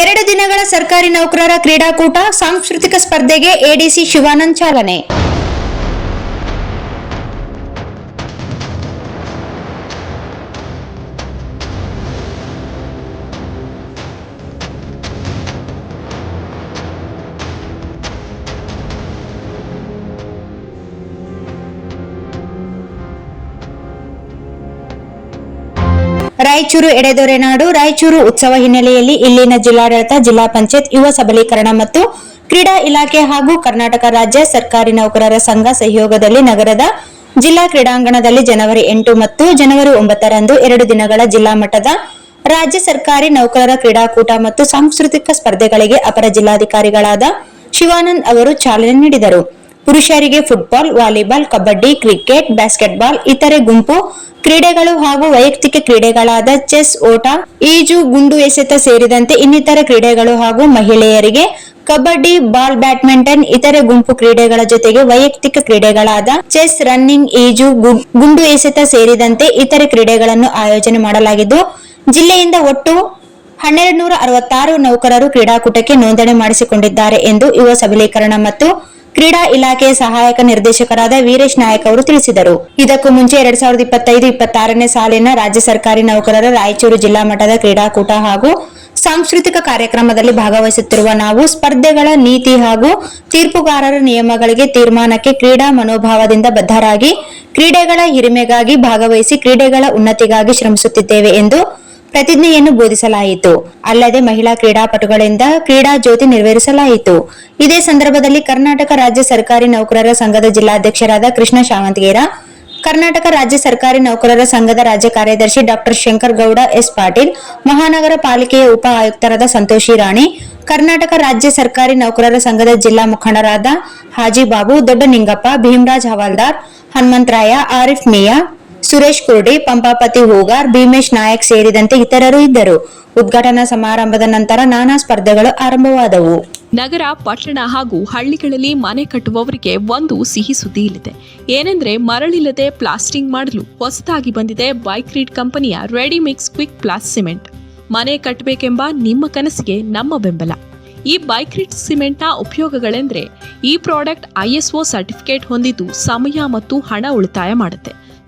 ಎರಡು ದಿನಗಳ ಸರ್ಕಾರಿ ನೌಕರರ ಕ್ರೀಡಾಕೂಟ ಸಾಂಸ್ಕೃತಿಕ ಸ್ಪರ್ಧೆಗೆ ಎಡಿಸಿ ಶಿವಾನಂದ್ ಚಾಲನೆ. ರಾಯಚೂರು ಎಡೆದೊರೆನಾಡು ರಾಯಚೂರು ಉತ್ಸವ ಹಿನ್ನೆಲೆಯಲ್ಲಿ ಇಲ್ಲಿನ ಜಿಲ್ಲಾಡಳಿತ, ಜಿಲ್ಲಾ ಪಂಚಾಯತ್, ಯುವ ಸಬಲೀಕರಣ ಮತ್ತು ಕ್ರೀಡಾ ಇಲಾಖೆ ಹಾಗೂ ಕರ್ನಾಟಕ ರಾಜ್ಯ ಸರ್ಕಾರಿ ನೌಕರರ ಸಂಘ ಸಹಯೋಗದಲ್ಲಿ ನಗರದ ಜಿಲ್ಲಾ ಕ್ರೀಡಾಂಗಣದಲ್ಲಿ ಜನವರಿ ಎಂಟು ಮತ್ತು ಜನವರಿ ಒಂಬತ್ತರಂದು ಎರಡು ದಿನಗಳ ಜಿಲ್ಲಾ ಮಟ್ಟದ ರಾಜ್ಯ ಸರ್ಕಾರಿ ನೌಕರರ ಕ್ರೀಡಾಕೂಟ ಮತ್ತು ಸಾಂಸ್ಕೃತಿಕ ಸ್ಪರ್ಧೆಗಳಿಗೆ ಅಪರ ಜಿಲ್ಲಾಧಿಕಾರಿಗಳಾದ ಶಿವಾನಂದ್ ಅವರು ಚಾಲನೆ ನೀಡಿದರು. ಪುರುಷರಿಗೆ football volleyball kabaddi cricket basketball ಇತರೆ ಗುಂಪು ಕ್ರೀಡೆಗಳು ಹಾಗೂ ವೈಯಕ್ತಿಕ ಕ್ರೀಡೆಗಳಾದ ಚೆಸ್ ಓಟ, ಈಜು, ಗುಂಡು ಎಸೆತ ಸೇರಿದಂತೆ ಇನ್ನಿತರ ಕ್ರೀಡೆಗಳು ಹಾಗೂ ಮಹಿಳೆಯರಿಗೆ ಕಬಡ್ಡಿ ಬಾಲ್ ಬ್ಯಾಡ್ಮಿಂಟನ್ ಇತರೆ ಗುಂಪು ಕ್ರೀಡೆಗಳ ಜೊತೆಗೆ ವೈಯಕ್ತಿಕ ಕ್ರೀಡೆಗಳಾದ ಚೆಸ್ ರನ್ನಿಂಗ್ ಈಜು ಗುಂಡು ಎಸೆತ ಸೇರಿದಂತೆ ಇತರೆ ಕ್ರೀಡೆಗಳನ್ನು ಆಯೋಜನೆ ಮಾಡಲಾಗಿದ್ದು, ಜಿಲ್ಲೆಯಿಂದ ಒಟ್ಟು ಹನ್ನೆರಡು ನೂರ ಅರವತ್ತಾರು ನೌಕರರು ಕ್ರೀಡಾಕೂಟಕ್ಕೆ ನೋಂದಣಿ ಮಾಡಿಸಿಕೊಂಡಿದ್ದಾರೆ ಎಂದು ಯುವ ಸಬಲೀಕರಣ ಮತ್ತು ಕ್ರೀಡಾ ಇಲಾಖೆಯ ಸಹಾಯಕ ನಿರ್ದೇಶಕರಾದ ವೀರೇಶ್ ನಾಯಕ್ ಅವರು ತಿಳಿಸಿದರು. ಇದಕ್ಕೂ ಮುಂಚೆ ಎರಡ್ ಸಾವಿರದ ಇಪ್ಪತ್ತೈದು ಇಪ್ಪತ್ತಾರನೇ ಸಾಲಿನ ರಾಜ್ಯ ಸರ್ಕಾರಿ ನೌಕರರ ರಾಯಚೂರು ಜಿಲ್ಲಾ ಮಟ್ಟದ ಕ್ರೀಡಾಕೂಟ ಹಾಗೂ ಸಾಂಸ್ಕೃತಿಕ ಕಾರ್ಯಕ್ರಮದಲ್ಲಿ ಭಾಗವಹಿಸುತ್ತಿರುವ ನಾವು ಸ್ಪರ್ಧೆಗಳ ನೀತಿ ಹಾಗೂ ತೀರ್ಪುಗಾರರ ನಿಯಮಗಳಿಗೆ ತೀರ್ಮಾನಕ್ಕೆ ಕ್ರೀಡಾ ಮನೋಭಾವದಿಂದ ಬದ್ಧರಾಗಿ, ಕ್ರೀಡೆಗಳ ಹಿರಿಮೆಗಾಗಿ ಭಾಗವಹಿಸಿ, ಕ್ರೀಡೆಗಳ ಉನ್ನತಿಗಾಗಿ ಶ್ರಮಿಸುತ್ತಿದ್ದೇವೆ ಎಂದು ಪ್ರತಿಜ್ಞೆಯನ್ನು ಬೋಧಿಸಲಾಯಿತು. ಅಲ್ಲದೆ ಮಹಿಳಾ ಕ್ರೀಡಾಪಟುಗಳಿಂದ ಕ್ರೀಡಾ ಜ್ಯೋತಿ ನೆರವೇರಿಸಲಾಯಿತು. ಇದೇ ಸಂದರ್ಭದಲ್ಲಿ ಕರ್ನಾಟಕ ರಾಜ್ಯ ಸರ್ಕಾರಿ ನೌಕರರ ಸಂಘದ ಜಿಲ್ಲಾಧ್ಯಕ್ಷರಾದ ಕೃಷ್ಣ ಶಾವಂತಗೇರ, ಕರ್ನಾಟಕ ರಾಜ್ಯ ಸರ್ಕಾರಿ ನೌಕರರ ಸಂಘದ ರಾಜ್ಯ ಕಾರ್ಯದರ್ಶಿ ಡಾಕ್ಟರ್ ಶಂಕರ್ ಗೌಡ, ಎಸ್. ಪಾಟೀಲ್, ಮಹಾನಗರ ಪಾಲಿಕೆಯ ಉಪ ಆಯುಕ್ತರಾದ ಸಂತೋಷಿ ರಾಣಿ ಕರ್ನಾಟಕ ರಾಜ್ಯ ಸರ್ಕಾರಿ ನೌಕರರ ಸಂಘದ ಜಿಲ್ಲಾ ಮುಖಂಡರಾದ ಹಾಜಿ ಬಾಬು, ದೊಡ್ಡ ನಿಂಗಪ್ಪ, ಭೀಮರಾಜ್ ಹವಾಲ್ದಾರ್, ಹನುಮಂತರಾಯ, ಆರಿಫ್ ಮಿಯಾ ಸುರೇಶ್ ಕುರುಡಿ, ಪಂಪಾಪತಿ ಹೂಗಾರ್, ಭೀಮೇಶ್ ನಾಯಕ್ ಸೇರಿದಂತೆ ಇತರರು ಇದ್ದರು. ಉದ್ಘಾಟನಾ ಸಮಾರಂಭದ ನಂತರ ನಾನಾ ಸ್ಪರ್ಧೆಗಳು ಆರಂಭವಾದವು. ನಗರ, ಪಟ್ಟಣ ಹಾಗೂ ಹಳ್ಳಿಗಳಲ್ಲಿ ಮನೆ ಕಟ್ಟುವವರಿಗೆ ಒಂದು ಸಿಹಿ ಸುದ್ದಿ ಇಲ್ಲಿದೆ. ಏನೆಂದ್ರೆ ಮರಳಿಲ್ಲದೆ ಪ್ಲಾಸ್ಟಿಂಗ್ ಮಾಡಲು ಹೊಸದಾಗಿ ಬಂದಿದೆ ಬೈಕ್ ರೀಡ್ ಕಂಪನಿಯ ರೆಡಿಮಿಕ್ಸ್ ಕ್ವಿಕ್ ಪ್ಲಾಸ್ ಸಿಮೆಂಟ್. ಮನೆ ಕಟ್ಟಬೇಕೆಂಬ ನಿಮ್ಮ ಕನಸಿಗೆ ನಮ್ಮ ಬೆಂಬಲ. ಈ ಬೈಕ್ ರೀಡ್ ಸಿಮೆಂಟ್ನ ಉಪಯೋಗಗಳೆಂದ್ರೆ ಈ ಪ್ರಾಡಕ್ಟ್ ಐಎಸ್ಒ ಸರ್ಟಿಫಿಕೇಟ್ ಹೊಂದಿದ್ದು ಸಮಯ ಮತ್ತು ಹಣ ಉಳಿತಾಯ ಮಾಡುತ್ತೆ.